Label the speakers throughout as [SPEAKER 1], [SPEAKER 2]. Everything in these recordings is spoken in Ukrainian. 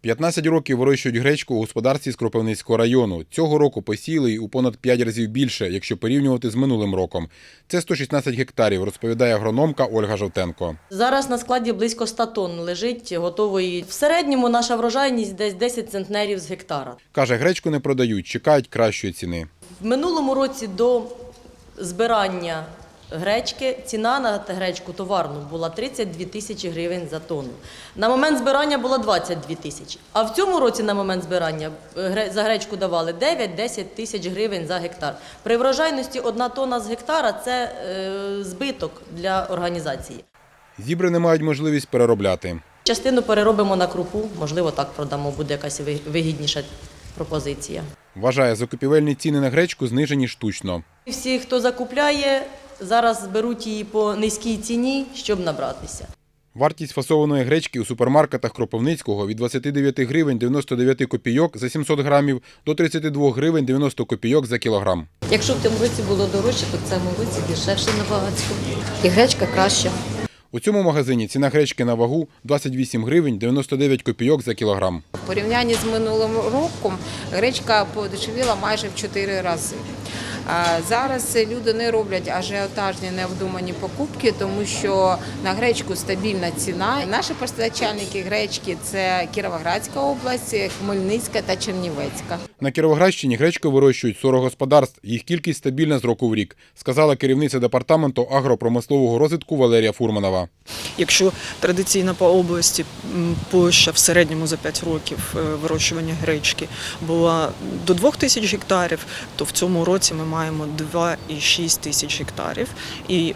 [SPEAKER 1] 15 років вирощують гречку у господарстві з Кропивницького району. Цього року посіяли її у понад 5 разів більше, якщо порівнювати з минулим роком. Це 116 гектарів, розповідає агрономка Ольга Жовтенко.
[SPEAKER 2] Зараз на складі близько 100 тонн лежить готової. В середньому наша врожайність десь 10 центнерів з гектара.
[SPEAKER 1] Каже, гречку не продають, чекають кращої ціни.
[SPEAKER 2] В минулому році до збирання гречки ціна на гречку товарну була 32 тисячі гривень за тонну. На момент збирання було 22 тисячі. А в цьому році на момент збирання е, за гречку давали 9-10 тисяч гривень за гектар. При врожайності одна тонна з гектара це е, збиток для організації.
[SPEAKER 1] Зібране мають можливість переробляти.
[SPEAKER 2] Частину переробимо на крупу, можливо, так продамо, буде якась ви- вигідніша пропозиція.
[SPEAKER 1] Вважає, закупівельні ціни на гречку знижені штучно.
[SPEAKER 2] Всі, хто закупляє, зараз беруть її по низькій ціні, щоб набратися.
[SPEAKER 1] Вартість фасованої гречки у супермаркетах Кропивницького від 29 гривень 99 копійок за 700 грамів до 32 гривень 90 копійок за кілограм.
[SPEAKER 3] Якщо в тому році було дорожче, то в цьому році дешевше набагато. І гречка краща.
[SPEAKER 1] У цьому магазині ціна гречки на вагу 28 гривень 99 копійок за кілограм.
[SPEAKER 4] В порівнянні з минулим роком гречка подешевіла майже в 4 рази. Зараз люди не роблять ажіотажні необдумані покупки, тому що на гречку стабільна ціна. Наші постачальники гречки це Кіровоградська область, Хмельницька та Чернівецька.
[SPEAKER 1] На Кіровоградщині гречку вирощують 40 господарств. Їх кількість стабільна з року в рік, сказала керівниця департаменту агропромислового розвитку Валерія Фурманова.
[SPEAKER 5] Якщо традиційно по області площа в середньому за 5 років е, вирощування гречки була до 2 тисяч гектарів, то в цьому році ми маємо 2,6 тисяч гектарів, і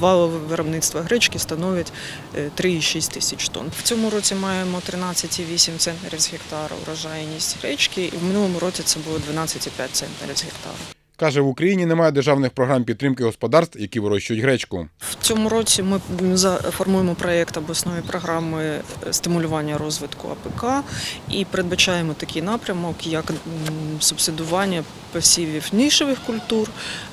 [SPEAKER 5] валове виробництво гречки становить е, 3,6 тисяч тонн. В цьому році маємо 13,8 центнерів з гектара врожайність гречки, минулому році це було 12,5 центнерів з гектара.
[SPEAKER 1] Каже, в Україні немає державних програм підтримки господарств, які вирощують гречку.
[SPEAKER 5] В цьому році ми формуємо проєкт обласної програми стимулювання розвитку АПК і передбачаємо такий напрямок, як субсидування посівів нішевих культур,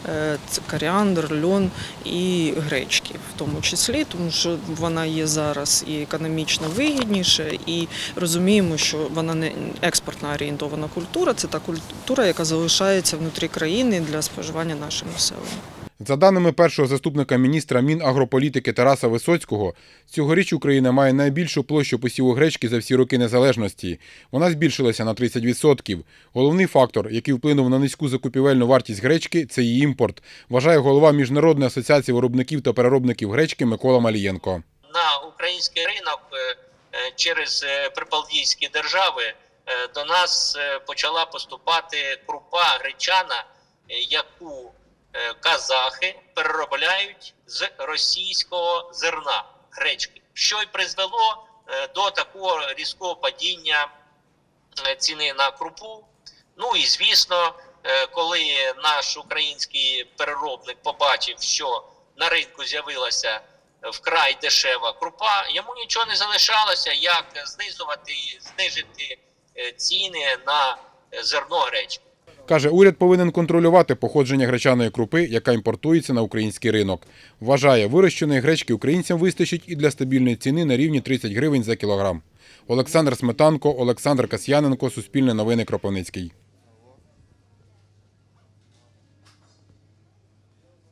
[SPEAKER 5] е, це коріандр, льон і гречки, в тому числі, тому що вона є зараз і економічно вигідніша, і розуміємо, що вона не експортно орієнтована культура, це та культура, яка залишається внутрі країни для споживання нашим населенням.
[SPEAKER 1] За даними першого заступника міністра Мінагрополітики Тараса Висоцького, цьогоріч Україна має найбільшу площу посіву гречки за всі роки незалежності. Вона збільшилася на 30%. Головний фактор, який вплинув на низьку закупівельну вартість гречки, це її імпорт, вважає голова Міжнародної асоціації виробників та переробників гречки Микола Малієнко.
[SPEAKER 6] на український ринок е, е, через е, прибалтійські держави до нас почала поступати крупа гречана, яку е, казахи переробляють з російського зерна гречки, що й призвело е, до такого різкого падіння е, ціни на крупу. Ну і звісно, е, коли наш український переробник побачив, що на ринку з'явилася вкрай дешева крупа, йому нічого не залишалося, як знизувати знижити е, ціни на е, зерно гречки.
[SPEAKER 1] Каже, уряд повинен контролювати походження гречаної крупи, яка імпортується на український ринок. Вважає, вирощеної гречки українцям вистачить і для стабільної ціни на рівні 30 гривень за кілограм. Олександр Сметанко, Олександр Касьяненко, Суспільне новини Кропивницький.